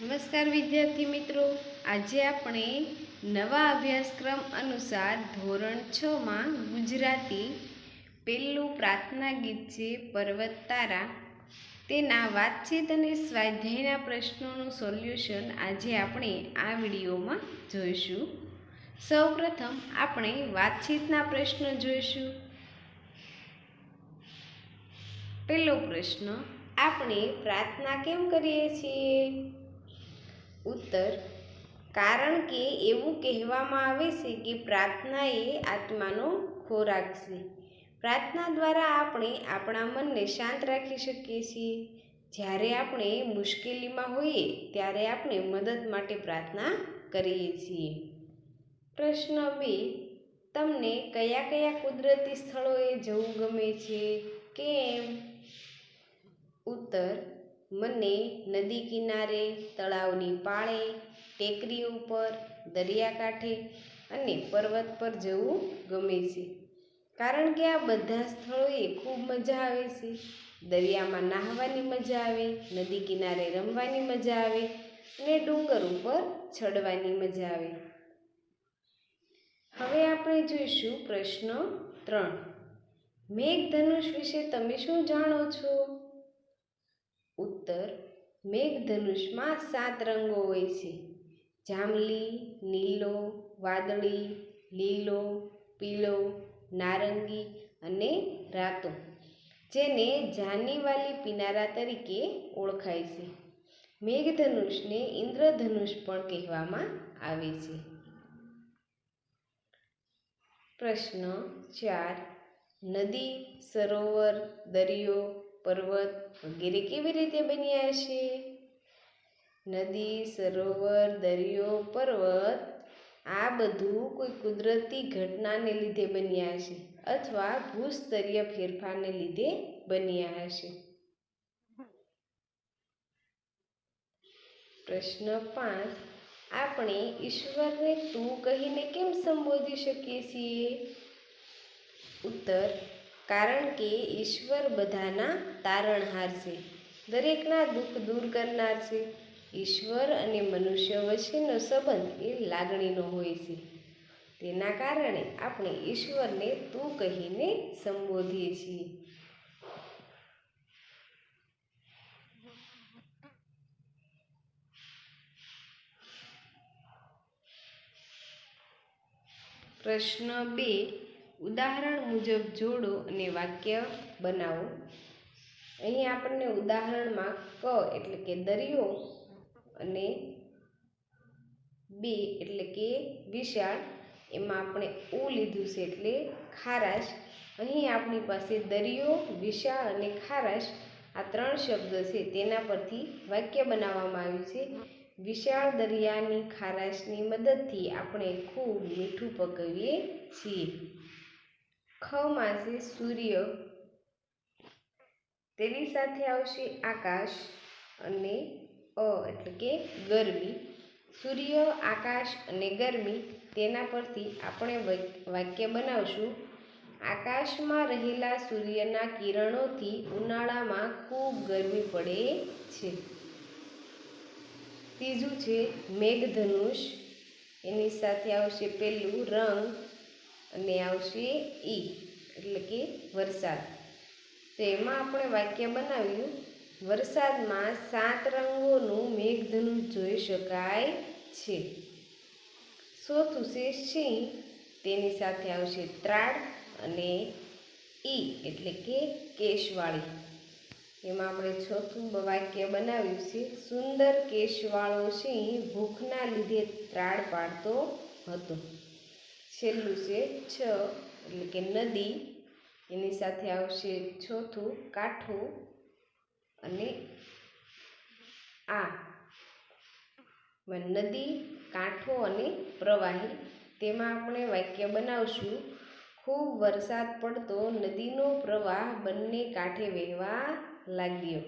નમસ્કાર વિદ્યાર્થી મિત્રો. આજે આપણે નવા અભ્યાસક્રમ અનુસાર ધોરણ છમાં ગુજરાતી પહેલું પ્રાર્થના ગીત છે પર્વત તારા. તેના વાતચીત અને સ્વાધ્યાયના પ્રશ્નોનું સોલ્યુશન આજે આપણે આ વિડીયોમાં જોઈશું. સૌપ્રથમ આપણે વાતચીતના પ્રશ્નો જોઈશું. પહેલો પ્રશ્ન, આપણે પ્રાર્થના કેમ કરીએ છીએ? ઉત્તર, કારણ કે એવું કહેવામાં આવે છે કે પ્રાર્થના એ આત્માનો ખોરાક છે. પ્રાર્થના દ્વારા આપણે આપણા મનને શાંત રાખી શકીએ છીએ. જ્યારે આપણે મુશ્કેલીમાં હોઈએ, ત્યારે આપણે મદદ માટે પ્રાર્થના કરીએ છીએ. પ્રશ્ન બે, તમને કયા કયા કુદરતી સ્થળોએ જવું ગમે છે? કેમ? ઉત્તર મને નદી કિનારે, તળાવની પાળે, ટેકરી ઉપર, દરિયાકાંઠે અને પર્વત પર જવું ગમે છે. કારણ કે આ બધા સ્થળોએ ખૂબ મજા આવે છે. દરિયામાં નાહવાની મજા આવે, નદી કિનારે રમવાની મજા આવે અને ડુંગર ઉપર ચડવાની મજા આવે. હવે આપણે જોઈશું પ્રશ્ન ત્રણ. મેઘધનુષ વિશે તમે શું જાણો છો? ઉત્તર મેઘધનુષમાં સાત રંગો હોય છે. જાંબલી, નીલો, વાદળી, લીલો, પીળો, નારંગી અને રાતો, જેને જાનીવાલી પિનારા તરીકે ઓળખાય છે. મેઘધનુષને ઇન્દ્રધનુષ પણ કહેવામાં આવે છે. પ્રશ્ન ચાર. નદી, સરોવર, દરિયો પર્વત વગેરે કેવી રીતે બન્યા છે નદી, સરોવર, દરિયો, પર્વત, આ બધું કોઈ કુદરતી ઘટનાને લીધે બન્યા છે અથવા ભૂસ્તરીય ફેરફારને લીધે બન્યા હશે? પ્રશ્ન પાંચ. આપણે ઈશ્વરને તું કહીને કેમ સંબોધી શકીએ છીએ? ઉત્તર કારણ કે ઈશ્વર બધાના તારણહાર છે. દરેકના દુઃખ દૂર કરનાર છે. ઈશ્વર અને મનુષ્ય વચ્ચેનો સંબંધ એ લાગણીનો હોય છે. તેના કારણે આપણે ઈશ્વરને તું કહીને સંબોધીએ છીએ. પ્રશ્ન બે ઉદાહરણ મુજબ જોડો અને વાક્ય બનાવો. અહીં આપણને ઉદાહરણમાં ક એટલે કે દરિયો અને બે એટલે કે વિશાળ, એમાં આપણે ઉ લીધું છે એટલે ખારાશ. અહીં આપણી પાસે દરિયો, વિશાળ અને ખારાશ આ ત્રણ શબ્દ છે, તેના પરથી વાક્ય બનાવવામાં આવ્યું છે. વિશાળ દરિયાની ખારાશની મદદથી આપણે ખૂબ મીઠું પકવીએ છીએ. ખમાં છે સૂર્ય તેની સાથે આવશે આકાશ અને અ એટલે કે ગરમી. સૂર્ય, આકાશ અને ગરમી તેના પરથી આપણે વાક્ય બનાવશું. આકાશમાં રહેલા સૂર્યના કિરણોથી ઉનાળામાં ખૂબ ગરમી પડે છે. ત્રીજું છે મેઘધનુષ. એની સાથે આવશે પહેલું રંગ. અને આવશે ઈ, એટલે કે વરસાદ. તો એમાં આપણે વાક્ય બનાવ્યું, વરસાદમાં સાત રંગોનું મેઘધનુષ જોઈ શકાય છે. ચોથું છે સિંહ તેની સાથે આવશે ત્રાડ અને ઈ, એટલે કે કેશવાળી. એમાં આપણે ચોથું વાક્ય બનાવ્યું છે, સુંદર કેશવાળો સિંહ ભૂખના લીધે ત્રાડ પાડતો હતો. છેલ્લું છે છ, એટલે કે નદી. એની સાથે આવશે ચોથું કાઠું અને આ. નદી, કાંઠો અને પ્રવાહી. તેમાં આપણે વાક્ય બનાવશું. ખૂબ વરસાદ પડતો નદીનો પ્રવાહ બંને કાંઠે વહેવા લાગ્યો.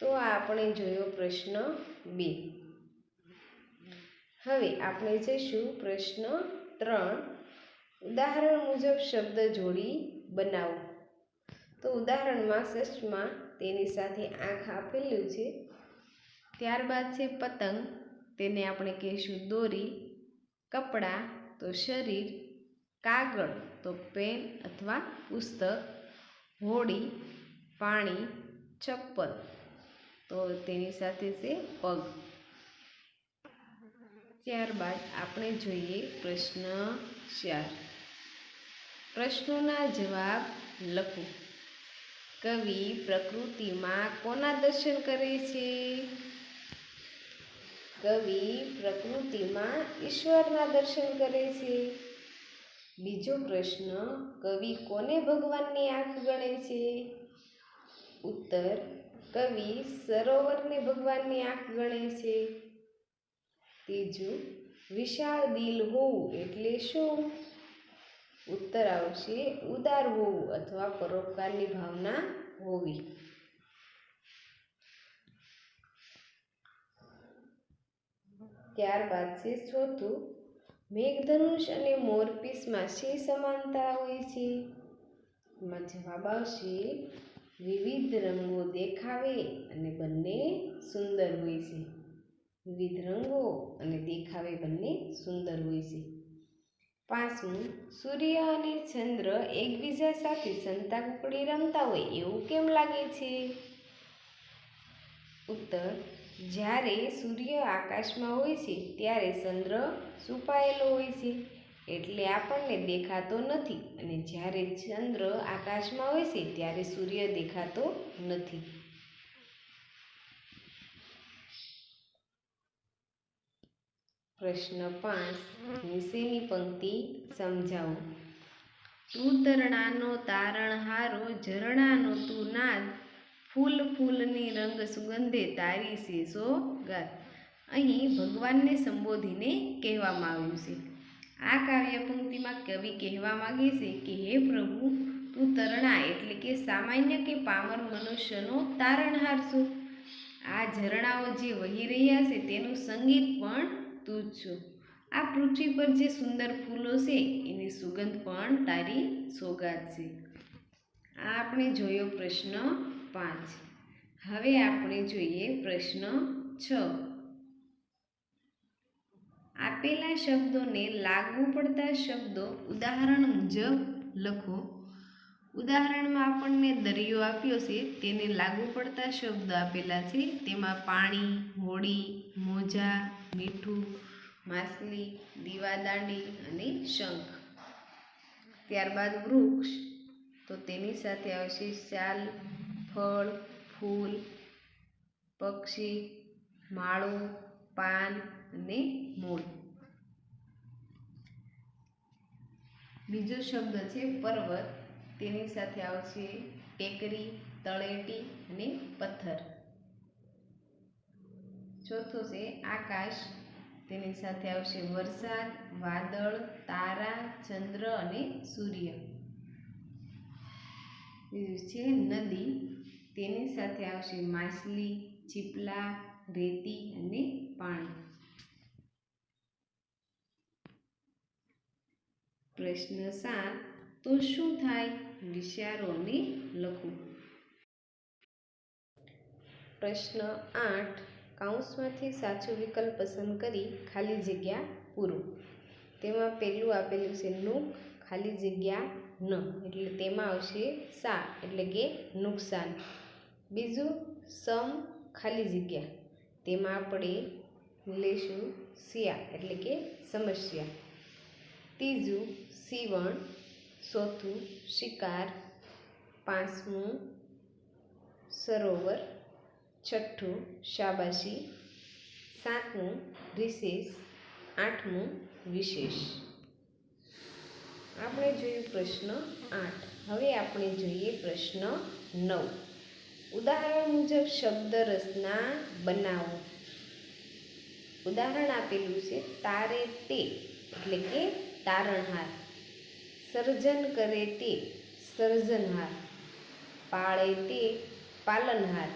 તો આ આપણે જોયો પ્રશ્ન બે. હવે આપણે જઈશું પ્રશ્ન ત્રણ ઉદાહરણ મુજબ શબ્દ જોડી બનાવો. તો ઉદાહરણમાં સચમાં તેની સાથે આંખ આપેલું છે. ત્યારબાદ છે પતંગ, તેને આપણે કહીશું દોરી. કપડાં, તો શરીર. કાગળ, તો પેન અથવા પુસ્તક. હોડી, પાણી, ચપ્પલ, તો તેની સાથે છે પગ. ત્યારબાદ આપણે જોઈએ પ્રશ્ન ચાર. પ્રશ્નોના જવાબ લખો. કવિ પ્રકૃતિમાં કોના દર્શન કરે છે? કવિ પ્રકૃતિમાં ઈશ્વરના દર્શન કરે છે. બીજો પ્રશ્ન, કવિ કોને ભગવાનની આંખ ગણે છે? ઉત્તર, કવિ સરોવરને ભગવાનની આંખ ગણે છે. ત્રીજું વિશાળ દિલ હોવું એટલે શું? ઉત્તર આવશે, ઉદાર હોવું અથવા પરોપકારની ભાવના હોવી. ત્યારબાદ છે ચોથું મેઘધનુષ અને મોરપીસમાં શી સમાનતા હોય છે? એમાં જવાબ આવશે, વિવિધ રંગો દેખાવે અને બંને સુંદર હોય છે. વિવિધ રંગો અને દેખાવે બંને સુંદર હોય છે. પાંચમું, સૂર્ય અને ચંદ્ર એકબીજા સાથે સંતા કુકડી રમતા હોય એવું કેમ લાગે છે? ઉત્તર, જ્યારે સૂર્ય આકાશમાં હોય છે, ત્યારે ચંદ્ર છુપાયેલો હોય છે, એટલે આપણને દેખાતો નથી અને જ્યારે ચંદ્ર આકાશમાં હોય છે, ત્યારે સૂર્ય દેખાતો નથી. પ્રશ્ન પાંચ. નીચેની પંક્તિ સમજાવો. તું તરણાનો તારણહારો ઝરણાનો તું નાદ. ફૂલ ફૂલની રંગ સુગંધે તારી છે સોગાત અહીં ભગવાનને સંબોધીને કહેવામાં આવ્યું છે. આ કાવ્ય પંક્તિમાં કવિ કહેવા માગે છે કે, હે પ્રભુ, તું તરણા એટલે કે સામાન્ય કે પામર મનુષ્યનો તારણહાર છો. આ ઝરણાઓ જે વહી રહ્યા છે તેનું સંગીત પણ તું છો. આ પૃથ્વી પર જે સુંદર ફૂલો છે, એની સુગંધ પણ તારી સોગાત છે આ આપણે જોયો પ્રશ્ન પાંચ. હવે આપણે જોઈએ પ્રશ્ન છ. આપેલા શબ્દોને લાગુ પડતા શબ્દો ઉદાહરણ મુજબ લખો. ઉદાહરણમાં આપણને દરિયો આપ્યો છે, તેને લાગુ પડતા શબ્દો આપેલા છે, તેમાં પાણી, હોડી, મોજા મીઠું માછલી દીવાદાંડી અને શંખ. ત્યારબાદ વૃક્ષ. તો તેની સાથે આવશે શાલ, ફળ, ફૂલ, પક્ષી, માળો, પાન અને મૂળ. બીજો શબ્દ છે પર્વત. તેની સાથે આવશે ટેકરી, તળેટી અને પથ્થર. ચોથો છે આકાશ. તેની સાથે આવશે વરસાદ, વાદળ, તારા, ચંદ્ર અને સૂર્ય. બીજું છે નદી. તેની સાથે આવશે માછલી, ચીપલા, રેતી અને પાણી. પ્રશ્ન સાત, તો શું થાય? વિચારોને લખો. પ્રશ્ન આઠ કાઉન્સમાંથી સાચો વિકલ્પ પસંદ કરી ખાલી જગ્યા પૂરો. તેમાં પહેલું આપેલું છે નુક, ખાલી જગ્યા ન. એટલે તેમાં આવશે સા એટલે કે નુકસાન. બીજું, સમ, ખાલી જગ્યા. તેમાં આપણે લેશું સિયા એટલે કે સમસ્યા. ત્રીજું, સીવણ, ચોથું, શિકાર, પાંચમું, સરોવર છઠ્ઠું, શાબાશી. સાતમું રિસેસ આઠમું, વિશેષ. આપણે જોયું પ્રશ્ન આઠ. હવે આપણે જોઈએ પ્રશ્ન નવ. ઉદાહરણ મુજબ શબ્દ રચના બનાવો. ઉદાહરણ આપેલું છે તારે તે, એટલે કે તારણહાર. સર્જન કરે તે, સર્જનહાર. પાળે તે, પાલનહાર.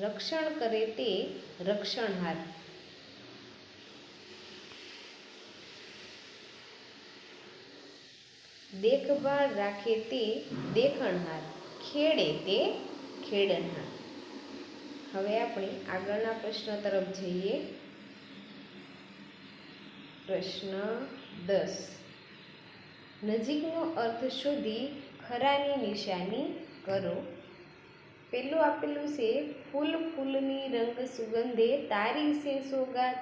રક્ષણ કરે તે રક્ષણહાર. દેખભાળ રાખે તે દેખણહાર. ખેડે તે ખેડનહાર હવે આપણે આગળના પ્રશ્ન તરફ જઈએ. પ્રશ્ન દસ. નજીકનો અર્થ શોધી ખરાની નિશાની કરો. પેલું આપેલું છે, ફૂલ ફૂલની રંગ સુગંધે તારી છે સોગાત.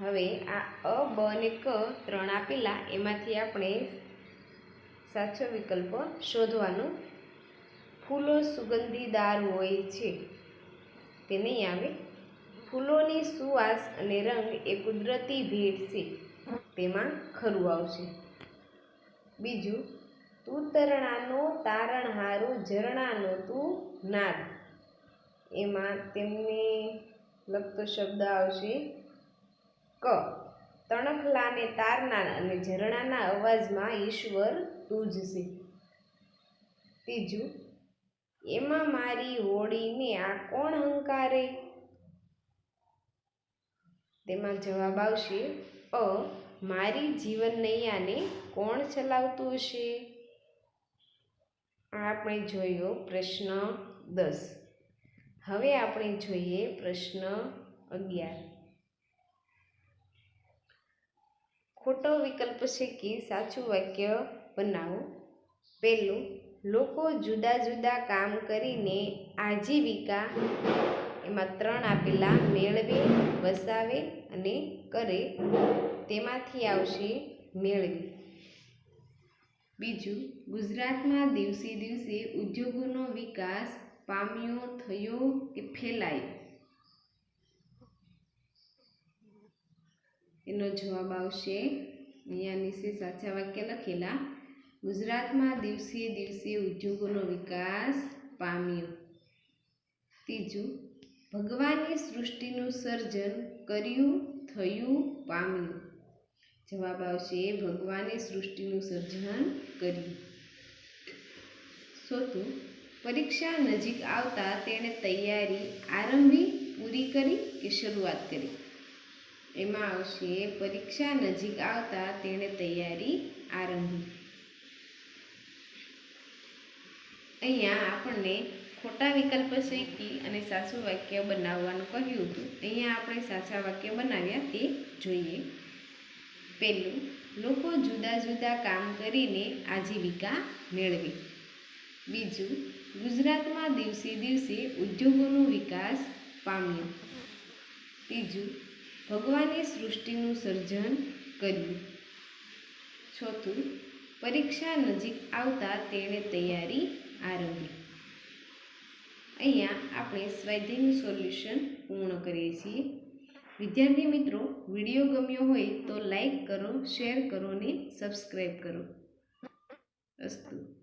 હવે આ અ, બ અને ક ત્રણ આપેલા, એમાંથી આપણે સાચો વિકલ્પ શોધવાનો. ફૂલો સુગંધીદાર હોય છે. તે નહીં આવે. ફૂલોની સુવાસ અને રંગ એ કુદરતી ભેટ છે. તેમાં ખરું આવશે. બીજું તું તરણાનો હારું ઝરણાનો તું નાદ. એમાં તેમને લગતો શબ્દ આવશે ક. તણખલાને તારનાર અને ઝરણાના અવાજમાં ઈશ્વર તૂજશે. ત્રીજું, એમાં મારી હોડીને આ કોણ હંકારે? તેમાં જવાબ આવશે અ, મારી જીવન નૈયાને કોણ ચલાવતું હશે? આપણે જોયો પ્રશ્ન દસ. હવે આપણે જોઈએ પ્રશ્ન અગિયાર. ખોટો વિકલ્પ છે કે સાચું વાક્ય બનાવો? પહેલું, લોકો જુદા જુદા કામ કરીને આજીવિકા એમાં ત્રણ આપેલા મેળવે, વસાવે અને કરે. તેમાંથી આવશે મેળવી. બીજું, ગુજરાતમાં દિવસે દિવસે ઉદ્યોગોનો વિકાસ પામ્યો થયો કે ફેલાયો? એનો જવાબ આવશે અહીંયા નીચે સાચા વાક્ય લખેલા. ગુજરાતમાં દિવસે દિવસે ઉદ્યોગોનો વિકાસ પામ્યો. ત્રીજું, ભગવાને સૃષ્ટિનું સર્જન કર્યું, થયું, પામ્યું. જવાબ આવશે, ભગવાને સૃષ્ટિનું સર્જન કર્યું. ચોથું પરીક્ષા નજીક આવતા તેણે તૈયારી આરંભી, પૂરી કરી કે શરૂઆત કરી? એમાં આવશે, પરીક્ષા નજીક આવતા તેણે તૈયારી આરંભી. અહીંયા આપણને ખોટા વિકલ્પ શીખી અને સાચું વાક્ય બનાવવાનું કહ્યું હતું. અહીંયા આપણે સાચા વાક્ય બનાવ્યા તે જોઈએ. પહેલું લોકો જુદા જુદા કામ કરીને આજીવિકા મેળવે. બીજું, ગુજરાતમાં દિવસે દિવસે ઉદ્યોગોનો વિકાસ પામ્યો. ત્રીજું, ભગવાને સૃષ્ટિનું સર્જન કર્યું. ચોથું, પરીક્ષા નજીક આવતા તેણે તૈયારી આરંભી. અહીંયા આપણે સ્વાધ્યાયનું સોલ્યુશન પૂર્ણ કરીએ છીએ. વિદ્યાર્થી મિત્રો વીડિયો ગમ્યો હોય તો લાઈક કરો શેર કરો અને સબસ્ક્રાઈબ કરો. અસ્તુ.